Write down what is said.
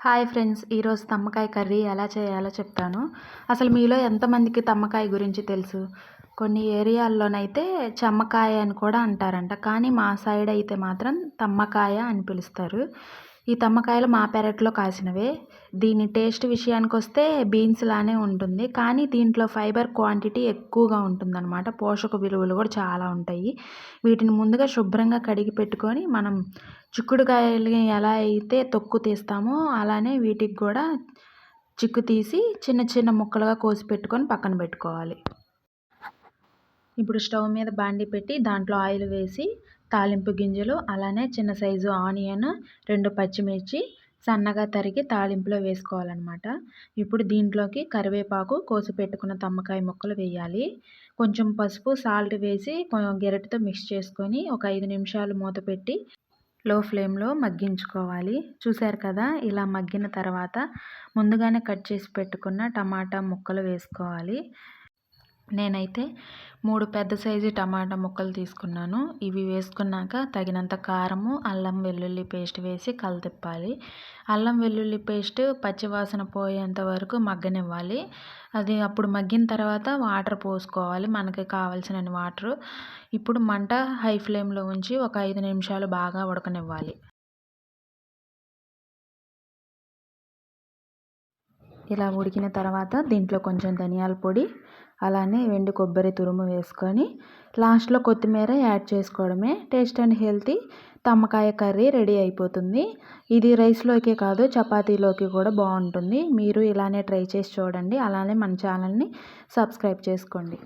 Hi friends ఈరోజు తమ్మకాయ curry ఎలా చేయాలో చెప్తాను. అసలు మీలో ఎంతమందికి తమ్మకాయ గురించి తెలుసు? కొన్ని ఏరియాల్లోనైతే చెమ్మకాయ అని కూడా అంటారంట. కానీ మా సైడ్ అయితే మాత్రం తమ్మకాయ అని పిలుస్తారు. ఈ తమ్మకాయలు మా పెరట్లో కాసినవే. దీని టేస్ట్ విషయానికి వస్తే బీన్స్ లానే ఉంటుంది. కానీ దీంట్లో ఫైబర్ క్వాంటిటీ ఎక్కువగా ఉంటుందన్నమాట. పోషక విలువలు కూడా చాలా ఉంటాయి. వీటిని ముందుగా శుభ్రంగా కడిగి పెట్టుకొని మనం చిక్కుడుకాయలు ఎలా అయితే తొక్కు తీస్తామో అలానే వీటికి కూడా చిక్కు తీసి చిన్న చిన్న ముక్కలుగా కోసి పెట్టుకొని పక్కన పెట్టుకోవాలి. ఇప్పుడు స్టవ్ మీద బాండి పెట్టి దాంట్లో ఆయిల్ వేసి తాలింపు గింజలు అలానే చిన్న సైజు ఆనియన్ రెండు పచ్చిమిర్చి సన్నగా తరిగి తాలింపులో వేసుకోవాలన్నమాట. ఇప్పుడు దీంట్లోకి కరివేపాకు కోసి పెట్టుకున్న తమ్మకాయ ముక్కలు వేయాలి. కొంచెం పసుపు సాల్ట్ వేసి గెరటితో మిక్స్ చేసుకొని ఒక ఐదు నిమిషాలు మూత పెట్టి లో ఫ్లేమ్లో మగ్గించుకోవాలి. చూశారు కదా ఇలా మగ్గిన తర్వాత ముందుగానే కట్ చేసి పెట్టుకున్న టమాటా ముక్కలు వేసుకోవాలి. నేనైతే మూడు పెద్ద సైజు టమాటా ముక్కలు తీసుకున్నాను. ఇవి వేసుకున్నాక తగినంత కారము అల్లం వెల్లుల్లి పేస్ట్ వేసి కలతిప్పాలి అల్లం వెల్లుల్లి పేస్ట్ పచ్చివాసన పోయేంత వరకు మగ్గనివ్వాలి. అది అప్పుడు మగ్గిన తర్వాత వాటర్ పోసుకోవాలి. మనకి కావాల్సిన వాటర్. ఇప్పుడు మంట హై ఫ్లేమ్లో ఉంచి ఒక ఐదు నిమిషాలు బాగా ఉడకనివ్వాలి. ఇలా ఉడికిన తర్వాత దీంట్లో కొంచెం ధనియాల పొడి అలానే వెండి కొబ్బరి తురుము వేసుకొని లాస్ట్లో కొత్తిమీర యాడ్ చేసుకోవడమే. టేస్ట్ అండ్ హెల్తీ తమ్మకాయ కర్రీ రెడీ అయిపోతుంది. ఇది రైస్లోకే కాదు చపాతీలోకి కూడా బాగుంటుంది. మీరు ఇలానే ట్రై చేసి చూడండి. అలానే మన ఛానల్ని సబ్స్క్రైబ్ చేసుకోండి.